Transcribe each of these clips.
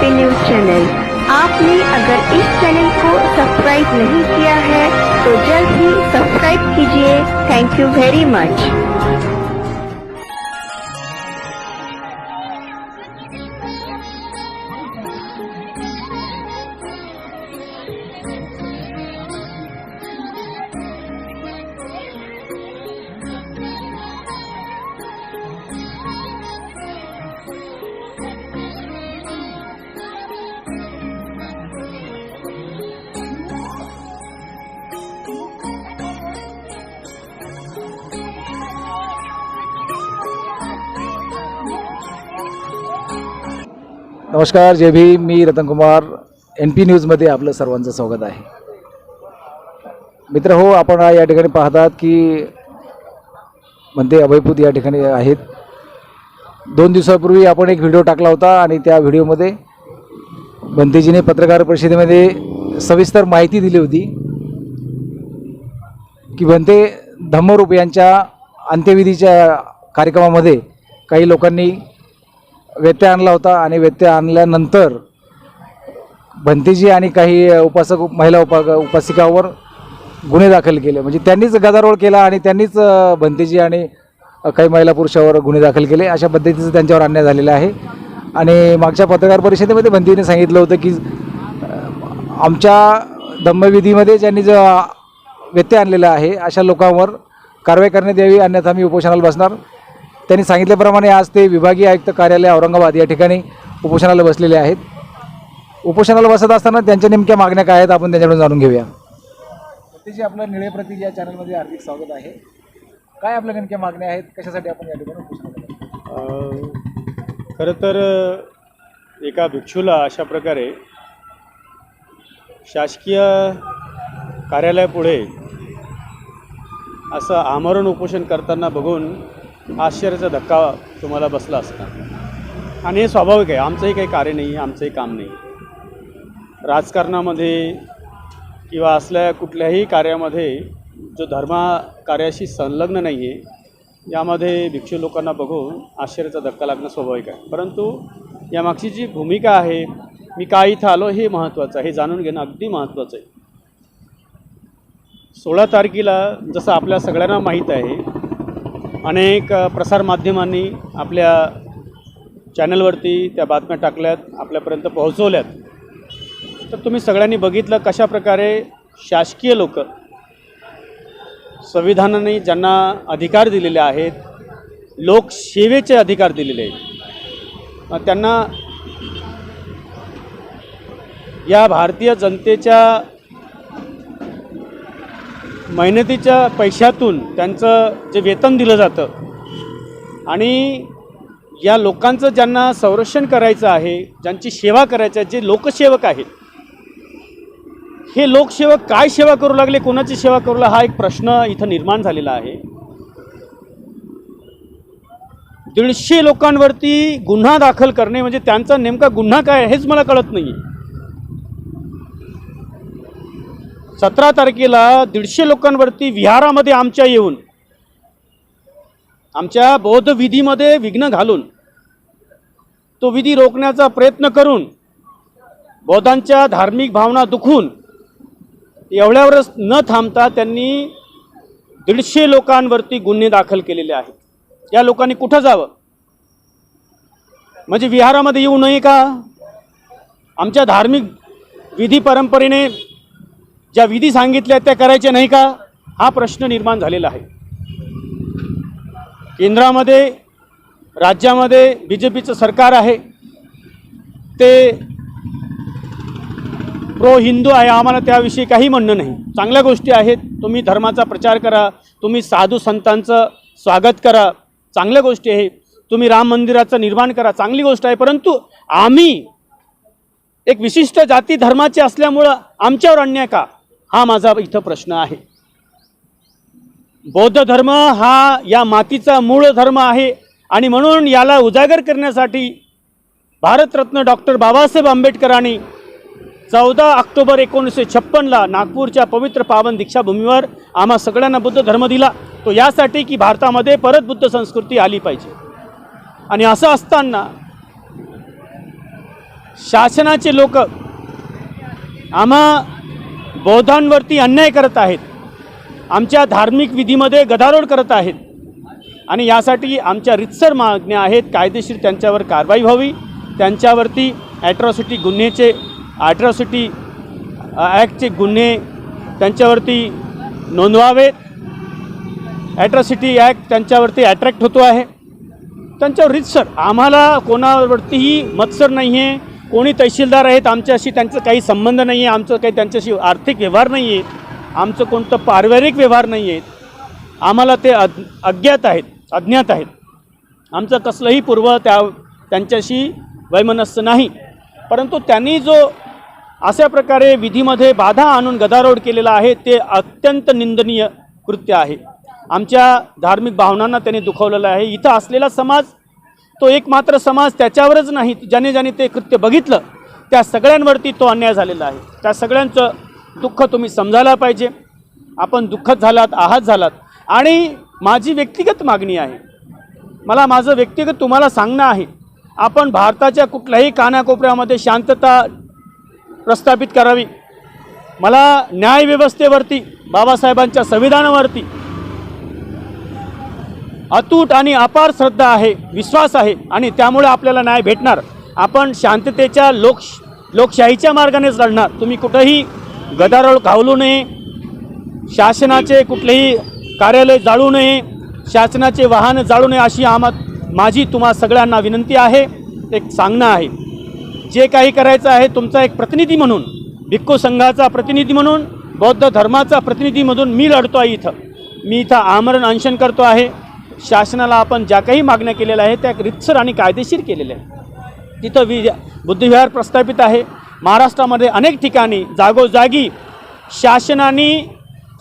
P news channel आपने अगर इस चैनल को सब्सक्राइब नहीं किया है तो जल्द ही सब्सक्राइब कीजिए। थैंक यू वेरी मच नमस्कार जय भीम. मी रतनकुमार एन पी न्यूजमध्ये आपलं सर्वांचं स्वागत आहे. मित्र हो आपण या ठिकाणी पाहतात की म्हणते अभयपूत या ठिकाणी आहेत. दोन दिवसापूर्वी आपण एक व्हिडिओ टाकला होता आणि त्या व्हिडिओमध्ये बंतेजीने पत्रकार परिषदेमध्ये सविस्तर माहिती दिली होती की बंते धम्मरूप यांच्या अंत्यविधीच्या कार्यक्रमामध्ये काही लोकांनी व्यत्यय आणला होता आणि व्यत्यय आणल्यानंतर भंतीजी आणि काही उपासक महिला उपा उपासिकावर गुन्हे दाखल केले. म्हणजे त्यांनीच गदारोळ केला आणि त्यांनीच भंतीजी आणि काही महिला पुरुषावर गुन्हे दाखल केले. अशा पद्धतीचं त्यांच्यावर अन्याय झालेला आहे. आणि मागच्या पत्रकार परिषदेमध्ये भंतीने सांगितलं होतं की आमच्या दम्मविधीमध्ये ज्यांनी जो व्यत्यय आणलेला आहे अशा लोकांवर कारवाई करण्यात यावी अन्यथा आम्ही उपोषणाला बसणार. त्यांनी सांगितल्याप्रमाणे आज ते विभागीय आयुक्त कार्यालय औरंगाबाद या ठिकाणी उपोषणाला बसलेले आहेत. उपोषणाला बसत असताना त्यांच्या नेमक्या मागण्या काय आहेत आपण त्यांच्याकडून जाणून घेऊया. त्याची आपलं निळे प्रतीक या चॅनलमध्ये हार्दिक स्वागत आहे. काय आपल्या नेमक्या मागण्या आहेत? कशासाठी आपण या ठिकाणी खरं तर एका भिक्षूला अशा प्रकारे शासकीय कार्यालयापुढे असं आमरण उपोषण करताना बघून आश्चर्याचा धक्का तुम्हाला बसला असता. आणि हे स्वाभाविक आहे आमचंही काही कार्य नाही आहे आमचंही काम नाही. राजकारणामध्ये किंवा असल्या कुठल्याही कार्यामध्ये जो धर्मा कार्याशी संलग्न नाही आहे यामध्ये भिक्षू लोकांना बघून आश्चर्याचा धक्का लागणं स्वाभाविक आहे. परंतु यामागची जी भूमिका आहे मी का इथं आलो हे महत्त्वाचं आहे हे जाणून घेणं अगदी महत्त्वाचं आहे. सोळा तारखेला जसं आपल्या सगळ्यांना माहीत आहे अनेक प्रसारमाध्यमांनी आपल्या चॅनलवरती त्या बातम्या टाकल्यात आपल्यापर्यंत पोहोचवल्यात. तर तुम्ही सगळ्यांनी बघितलं कशा प्रकारे शासकीय लोक संविधानाने ज्यांना अधिकार दिलेले आहेत लोकसेवेचे अधिकार दिलेले आहेत त्यांना या भारतीय जनतेच्या मेहनतीच्या पैशातून त्यांचं जे वेतन दिलं जातं आणि या लोकांचं ज्यांना संरक्षण करायचं आहे ज्यांची सेवा करायचं आहे जे लोकसेवक आहेत हे लोकसेवक काय सेवा करू लागले कोणाची सेवा करू लागला हा एक प्रश्न इथं निर्माण झालेला आहे. दीडशे लोकांवरती गुन्हा दाखल करणे म्हणजे त्यांचा नेमका गुन्हा काय हेच मला कळत नाही सतरा तारखेला दीडशे लोकांवरती विहारामध्ये आमच्या येऊन आमच्या बौद्ध विधीमध्ये विघ्न घालून तो विधी रोखण्याचा प्रयत्न करून बौद्धांच्या धार्मिक भावना दुखून एवढ्यावरच न थांबता त्यांनी दीडशे लोकांवरती गुन्हे दाखल केलेले आहेत. या लोकांनी कुठं जावं? म्हणजे विहारामध्ये येऊ नये का? आमच्या धार्मिक विधी परंपरेने ज्या विधी सांगितल्या त्या करायच्या नाही का? हा प्रश्न निर्माण झालेला आहे. केंद्रामध्ये राज्यामध्ये बी जे पीचं सरकार आहे. ते प्रो हिंदू आहे. आम्हाला त्याविषयी काही म्हणणं नाही. चांगल्या गोष्टी आहेत. तुम्ही धर्माचा प्रचार करा. तुम्ही साधू संतांचं स्वागत करा. चांगल्या गोष्टी आहे. तुम्ही राम मंदिराचं निर्माण करा. चांगली गोष्ट आहे. परंतु आम्ही एक विशिष्ट जाती धर्माचे असल्यामुळं आमच्यावर अन्याय का? हा माझा इथं प्रश्न आहे. बौद्ध धर्म हा या मातीचा मूळ धर्म आहे आणि म्हणून याला उजागर करण्यासाठी भारतरत्न डॉक्टर बाबासाहेब आंबेडकरांनी चौदा ऑक्टोबर एकोणीसशे छप्पनला नागपूरच्या पवित्र पावन दीक्षाभूमीवर आम्हा सगळ्यांना बुद्ध धर्म दिला. तो यासाठी की भारतामध्ये परत बुद्ध संस्कृती आली पाहिजे. आणि असं असताना शासनाचे लोक आम्हा बौद्धांवरती अन्याय करत आहेत. आमच्या धार्मिक विधीमध्ये गदारोळ करत आहेत. आणि यासाठी आमच्या रितसर मागण्या आहेत. कायदेशीर त्यांच्यावर कारवाई व्हावी. त्यांच्यावरती ॲट्रॉसिटी गुन्ह्याचे ॲट्रॉसिटी ॲक्टचे गुन्हे त्यांच्यावरती नोंदवावेत. ॲट्रॉसिटी ॲक्ट त्यांच्यावरती ॲट्रॅक्ट होतो आहे. त्यांच्यावर रितसर. आम्हाला कोणावरतीही मत्सर नाही आहे कोणी तहसीलदार आहेत आमच्याशी त्यांचा काही संबंध नाही आहे आमचं काही त्यांच्याशी आर्थिक व्यवहार नाही आहे आमचं कोणतं पारिवारिक व्यवहार नाही आहेत आम्हाला ते अज् अज्ञात आहेत अज्ञात आहेत. आमचं कसलंही पूर्व त्या त्यांच्याशी वैमनस्य नाही. परंतु त्यांनी जो अशा प्रकारे विधीमध्ये बाधा आणून गदारोळ केलेला आहे ते अत्यंत निंदनीय कृत्य आहे. आमच्या धार्मिक भावनांना त्यांनी दुखवलेलं आहे. इथं असलेला समाज तो एकमात्र समाज त्याच्यावरच नाही ज्याने ज्याने ते कृत्य बघितलं त्या सगळ्यांवरती तो अन्याय झालेला आहे. त्या सगळ्यांचं दुःख तुम्ही समजायला पाहिजे. आपण दुःखत झालात आहात झालात. आणि माझी व्यक्तिगत मागणी आहे मला माझं व्यक्तिगत तुम्हाला सांगणं आहे आपण भारताच्या कुठल्याही कानाकोपऱ्यामध्ये शांतता प्रस्थापित करावी. मला न्यायव्यवस्थेवरती बाबासाहेबांच्या संविधानावरती अतूट आणि अपार श्रद्धा आहे विश्वास आहे आणि त्यामुळे आपल्याला न्याय भेटणार. आपण शांततेच्या लोक लोकशाहीच्या मार्गानेच लढणार. तुम्ही कुठंही गदारोळ घावलू नये शासनाचे कुठलेही कार्यालय जाळू नये शासनाचे वाहन जाळू नये अशी आम माझी तुम्हा सगळ्यांना विनंती आहे एक सांगणं आहे. जे काही करायचं आहे तुमचा एक प्रतिनिधी म्हणून भिक्खू संघाचा प्रतिनिधी म्हणून बौद्ध धर्माचा प्रतिनिधी म्हणून मी लढतो आहे इथं. मी इथं आमरण अनशन करतो आहे. शासनाला आपण ज्या काही मागण्या केलेल्या आहेत त्या रितसर आणि कायदेशीर केलेल्या आहेत. तिथं वि बुद्धिविहार प्रस्थापित आहे. महाराष्ट्रामध्ये अनेक ठिकाणी जागोजागी शासनाने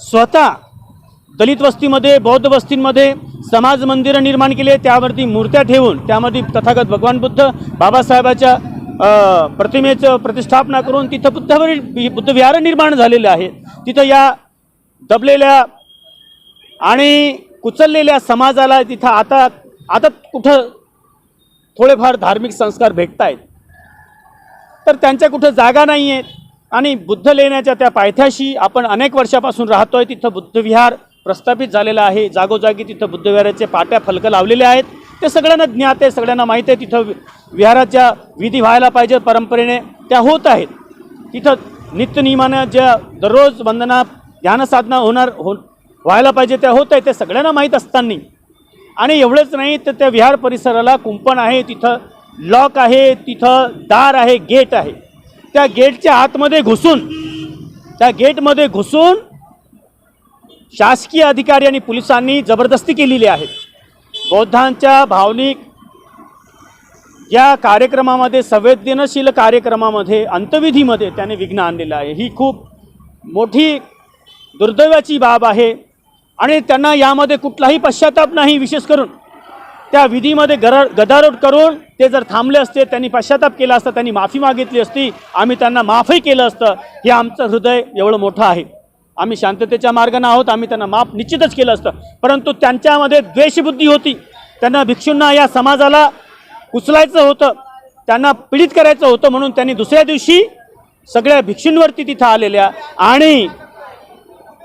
स्वतः दलित वस्तीमध्ये बौद्ध वस्तींमध्ये समाज मंदिरं निर्माण केले त्यावरती मूर्त्या ठेवून त्यामध्ये तथागत भगवान बुद्ध बाबासाहेबाच्या प्रतिमेचं प्रतिष्ठापना करून तिथं बुद्धवर बुद्धविहार निर्माण झालेलं आहे तिथं या दबलेल्या आणि कुचललेल्या समाजाला तिथं आता आता कुठं थोडेफार धार्मिक संस्कार भेटत आहेत तर त्यांच्या कुठं जागा नाही आहेत आणि बुद्ध लेण्याच्या त्या पायथ्याशी आपण अनेक वर्षापासून राहतो आहे तिथं बुद्धविहार प्रस्थापित झालेला आहे. जागोजागी तिथं बुद्धविहाराचे पाट्या फलकं लावलेले आहेत. ते सगळ्यांना ज्ञात आहे सगळ्यांना माहीत आहे. तिथं वि- विहाराच्या विधी व्हायला पाहिजे परंपरेने त्या होत आहेत. तिथं नित्यनियमानं ज्या दररोज वंदना ध्यानसाधना होणार हो व्हायला पाहिजे त्या होत आहे ते सगळ्यांना माहीत असताना. आणि एवढंच नाही तर त्या विहार परिसराला कुंपण आहे तिथं लॉक आहे तिथं दार आहे गेट आहे. त्या गेटच्या आतमध्ये घुसून त्या गेटमध्ये घुसून शासकीय अधिकारी आणि पोलिसांनी जबरदस्ती केलेली आहे. बौद्धांच्या भावनिक या कार्यक्रमामध्ये संवेदनशील कार्यक्रमामध्ये अंतविधीमध्ये त्याने विघ्न आणलेलं आहे. ही खूप मोठी दुर्दैवाची बाब आहे. आणि त्यांना यामध्ये कुठलाही पश्चाताप नाही विशेष करून त्या विधीमध्ये गर गदारोट करून ते जर थांबले असते त्यांनी पश्चाताप केला असता त्यांनी माफी मागितली असती आम्ही त्यांना माफही केलं असतं हे आमचं हृदय एवढं मोठं आहे. आम्ही शांततेच्या मार्गाने आहोत आम्ही त्यांना माफ निश्चितच केलं असतं. परंतु त्यांच्यामध्ये द्वेषबुद्धी होती. त्यांना भिक्षूंना या समाजाला उचलायचं होतं त्यांना पीडित करायचं होतं म्हणून त्यांनी दुसऱ्या दिवशी सगळ्या भिक्षूंवरती तिथं आलेल्या आणि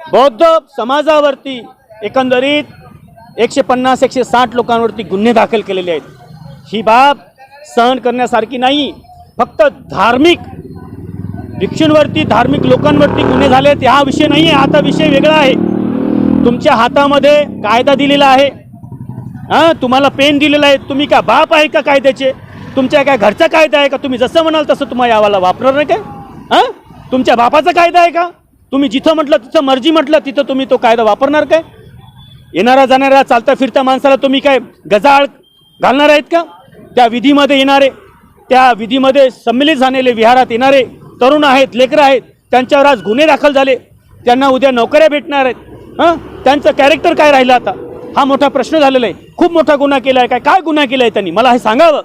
बौद्ध समाजावरती एकंदरीत एकशे पन्नास एकशे साठ लोकांवरती गुन्हे दाखल केलेले आहेत. ही बाब सहन करण्यासारखी नाही फक्त धार्मिक भिक्षूंवरती धार्मिक लोकांवरती गुन्हे झाले आहेत हा विषय नाही आहे आता विषय वेगळा आहे. तुमच्या हातामध्ये कायदा दिलेला आहे. हां तुम्हाला पेन दिलेला आहे. तुम्ही का बाप आहे का कायद्याचे? तुमच्या काय घरचा कायदा आहे का? तुम्ही जसं म्हणाल तसं तुम्हाला यावाला वापरणार नाही काय? हां? तुमच्या बापाचा कायदा आहे का? तुम्ही जिथं म्हटलं तिथं मर्जी म्हटलं तिथं तुम्ही तो कायदा वापरणार काय? येणाऱ्या जाणाऱ्या चालता फिरता माणसाला तुम्ही काय गजाळ घालणार आहेत का? त्या विधीमध्ये येणारे त्या विधीमध्ये संमिलित झालेले विहारात येणारे तरुण आहेत लेकरं आहेत त्यांच्यावर आज गुन्हे दाखल झाले. त्यांना उद्या नोकऱ्या भेटणार आहेत. हां? त्यांचं कॅरेक्टर काय राहिलं आता? हा मोठा प्रश्न झालेला आहे. खूप मोठा गुन्हा केला आहे काय? काय गुन्हा केला आहे त्यांनी? मला हे सांगावं?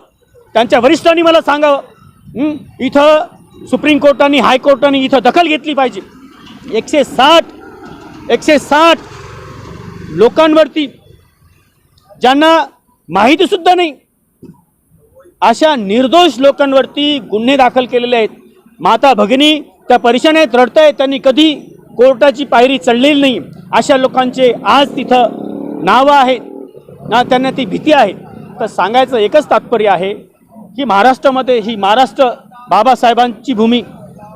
त्यांच्या वरिष्ठांनी मला सांगावं? इथं सुप्रीम कोर्टाने हायकोर्टाने इथं दखल घेतली पाहिजे. एकशे साठ एकशे साठ लोकांवरती. ज्यांना माहितीसुद्धा नाही अशा निर्दोष लोकांवरती गुन्हे दाखल केलेले आहेत. माता भगिनी त्या परेशान आहेत रडत आहेत त्यांनी कधी कोर्टाची पायरी चढलेली नाही. अशा लोकांचे आज तिथं नावं आहेत ना त्यांना ती भीती आहे. तर सांगायचं एकच तात्पर्य आहे की महाराष्ट्रामध्ये ही महाराष्ट्र बाबासाहेबांची भूमी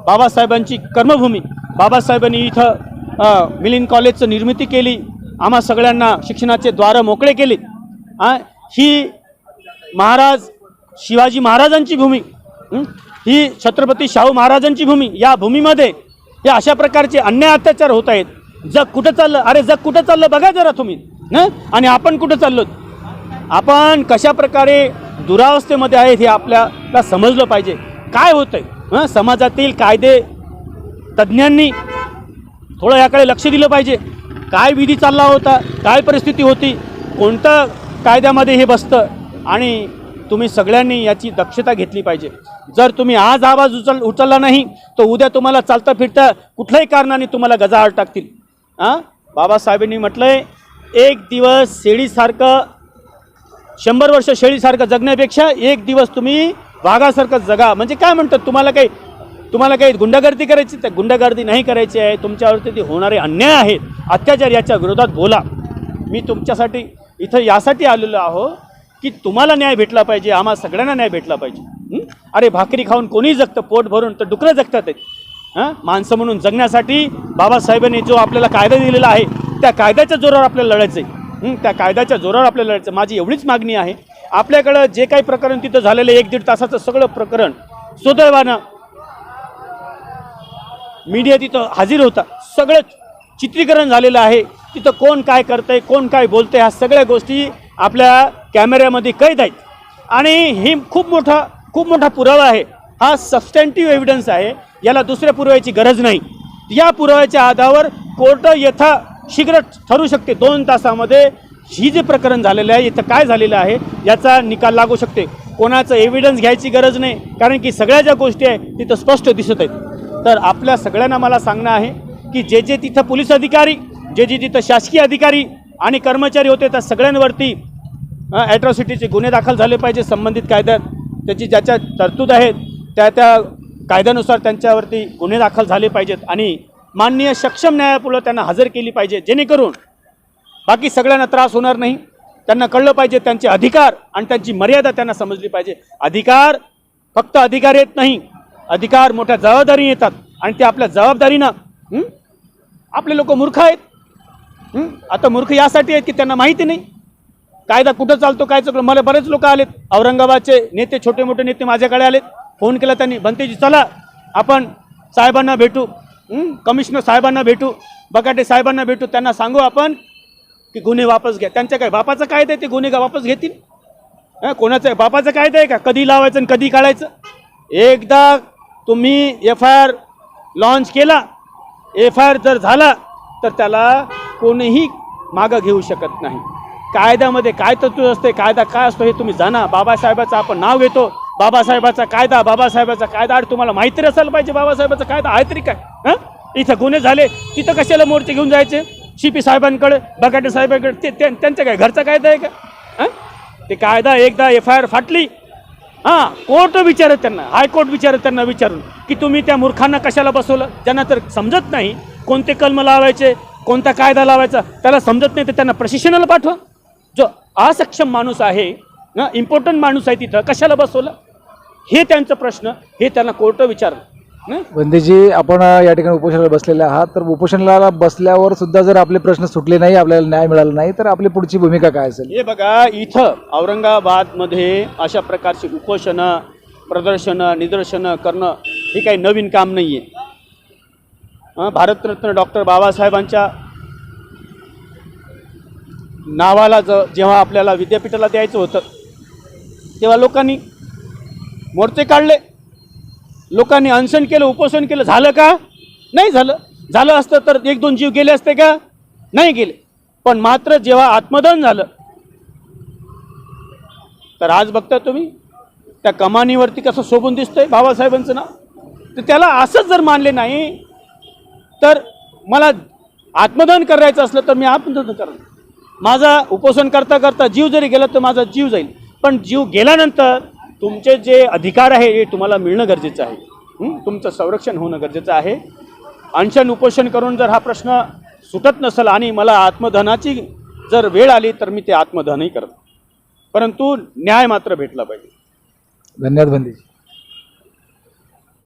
बाबासाहेबांची कर्मभूमी बाबासाहेबांनी इथं मिलिंद कॉलेजचं निर्मिती केली. आम्हा सगळ्यांना शिक्षणाचे द्वारं मोकळे केले. ही महाराज शिवाजी महाराजांची भूमी ही? छत्रपती शाहू महाराजांची भूमी या भूमीमध्ये हे अशा प्रकारचे अन्याय अत्याचार होत आहेत. जग कुठं चाललं? अरे जग कुठं चाललं? बघा जरा तुम्ही न आणि आपण कुठं चाललो आपण कशा प्रकारे दुरावस्थेमध्ये आहेत हे आपल्याला समजलं पाहिजे. काय होतं आहे समाजातील कायदे तज्ज्ञांनी थोडं याकडे लक्ष दिलं पाहिजे. काय विधी चालला होता काय परिस्थिती होती कोणतं कायद्यामध्ये हे बसतं आणि तुम्ही सगळ्यांनी याची दक्षता घेतली पाहिजे. जर तुम्ही आज आवाज उचल उचलला नाही तर उद्या तुम्हाला चालता फिरता कुठल्याही कारणाने तुम्हाला गजाआड टाकतील. हां बाबासाहेबांनी म्हटलं आहे एक दिवस शेळीसारखं शंभर वर्ष शेळीसारखं जगण्यापेक्षा एक दिवस तुम्ही वाघासारखं जगा. म्हणजे काय म्हणतात तुम्हाला काही तुम्हाला काही गुंडागर्दी करायची तर गुंडागर्दी नाही करायची आहे. तुमच्यावरती ते होणारे अन्याय आहेत अत्याचार याच्या विरोधात बोला. मी तुमच्यासाठी इथं यासाठी आलेलो आहो की तुम्हाला न्याय भेटला पाहिजे आम्हा सगळ्यांना न्याय भेटला पाहिजे. अरे भाकरी खाऊन कोणी जगतं पोट भरून तर डुकरं जगतात आहेत हां? माणसं म्हणून जगण्यासाठी बाबासाहेबांनी जो आपल्याला कायदा दिलेला आहे त्या कायद्याच्या जोरावर आपल्याला लढायचं आहे त्या कायद्याच्या जोरावर आपल्याला लढायचं माझी एवढीच मागणी आहे. आपल्याकडं जे काही प्रकरण तिथं झालेलं एक दीड तासाचं सगळं प्रकरण सुदैवानं मीडिया तिथं हजर होता. सगळं चित्रीकरण झालेलं आहे. तिथं कोण काय करतंय कोण काय बोलतंय ह्या सगळ्या गोष्टी आपल्या कॅमेऱ्यामध्ये कैद आहेत. आणि ही खूप मोठा खूप मोठा पुरावा आहे. हा सबस्टँटिव्ह एव्हिडन्स आहे. याला दुसऱ्या पुराव्याची गरज नाही. या पुराव्याच्या आधारावर कोर्ट यथा शीघ्र ठरू शकते. दोन तासामध्ये ही जे प्रकरण झालेलं आहे इथं काय झालेलं आहे याचा निकाल लागू शकते. कोणाचं एव्हिडन्स घ्यायची गरज नाही. कारण की सगळ्या ज्या गोष्टी आहेत तिथं स्पष्ट दिसत आहेत. तर आपल्या सगळ्यांना मला सांगणं आहे की जे जे तिथं पोलीस अधिकारी जे जे तिथं शासकीय अधिकारी आणि कर्मचारी होते त्या सगळ्यांवरती ॲट्रॉसिटीचे गुन्हे दाखल झाले पाहिजे संबंधित कायद्यात. त्याची ज्याच्या तरतूद आहेत त्या त्या कायद्यानुसार त्यांच्यावरती गुन्हे दाखल झाले पाहिजेत आणि माननीय सक्षम न्यायापुढं त्यांना हजर केली पाहिजे जेणेकरून बाकी सगळ्यांना त्रास होणार नाही. त्यांना कळलं पाहिजे त्यांचे अधिकार आणि त्यांची मर्यादा त्यांना समजली पाहिजे. अधिकार फक्त अधिकार येत नाही अधिकार मोठ्या जबाबदारी येतात. आणि ते आपल्या जबाबदारीनं आपले लोक मूर्ख आहेत. आता मूर्ख यासाठी आहेत की त्यांना माहिती नाही? कायदा कुठं चालतो काय चालतो? मला बरेच लोक आलेत. औरंगाबादचे नेते छोटे मोठे नेते माझ्याकडे आलेत. फोन केला त्यांनी बनतेजी चला आपण साहेबांना भेटू. कमिशनर साहेबांना भेटू. बकाटे साहेबांना भेटू. त्यांना सांगू आपण की गुन्हे वापस घ्या. त्यांच्या काय बापाचं कायदा आहे ते गुन्हे का वापस घेतील? हं? कोणाचं बापाचं कायदा आहे का? कधी लावायचं आणि कधी काढायचं? एकदा तुम्ही एफ आय आर लॉन्च केला एफ आय आर जर झाला तर त्याला कोणीही मागं घेऊ शकत नाही. कायद्यामध्ये काय तरतूद असते कायदा काय असतो हे तुम्ही जाणा. बाबासाहेबाचं आपण नाव घेतो. बाबासाहेबाचा कायदा बाबासाहेबाचा कायदा आणि तुम्हाला माहिती असायला पाहिजे बाबासाहेबाचा कायदा आहे तरी काय? हां? इथं गुन्हे झाले तिथं कशाला मोर्चे घेऊन जायचे? सी पी साहेबांकडे बगाटे साहेबांकडे ते त्यांच्या काय घरचा कायदा आहे का? हां? ते कायदा एकदा एफ आय आर फाटली हां कोर्ट विचारत त्यांना हायकोर्ट विचारत त्यांना विचारून की तुम्ही त्या मूर्खांना कशाला बसवलं? ज्यांना तर समजत नाही कोणते कलम लावायचे कोणता कायदा लावायचा त्याला समजत नाही तर त्यांना प्रशिक्षणाला पाठवा. जो असक्षम माणूस आहे ना इम्पॉर्टंट माणूस आहे तिथं कशाला बसवलं? हे त्यांचं प्रश्न हे त्यांना कोर्ट विचारलं. बंदेजी आपण या ठिकाणी उपोषणाला बसलेले आहात. तर उपोषणाला बसल्यावर सुद्धा जर आपले प्रश्न सुटले नाही आपल्याला न्याय मिळाला नाही तर आपली पुढची भूमिका काय असेल? हे बघा इथं औरंगाबादमध्ये अशा प्रकारची उपोषणं प्रदर्शनं निदर्शनं करणं हे काही नवीन काम नाही आहे भारतरत्न डॉक्टर बाबासाहेबांच्या नावाला ज जेव्हा आपल्याला विद्यापीठाला द्यायचं होतं तेव्हा लोकांनी मोर्चे काढले. लोकांनी अनसन केलं उपोषण केलं झालं का? नाही झालं. झालं असतं तर एक दोन जीव गेले असते का? नाही गेले. पण मात्र जेव्हा आत्मदान झालं तर आज बघता तुम्ही त्या कमानीवरती कसं शोभून दिसतंय बाबासाहेबांचं नाव. तर त्याला असंच जर मानले नाही तर मला आत्मदान करायचं असलं तर मी आत्मदान करणार. माझा उपोषण करता करता जीव जरी गेला तर माझा जीव जाईल. पण जीव गेल्यानंतर तुमचे जे अधिकार आहे हे तुम्हाला मिळणं गरजेचं आहे. तुमचं संरक्षण होणं गरजेचं आहे. अनशन उपोषण करून जर हा प्रश्न सुटत नसेल आणि मला आत्मधनाची जर वेळ आली तर मी ते आत्मधनही करतो परंतु न्याय मात्र भेटला पाहिजे. धन्यवाद बंदीजी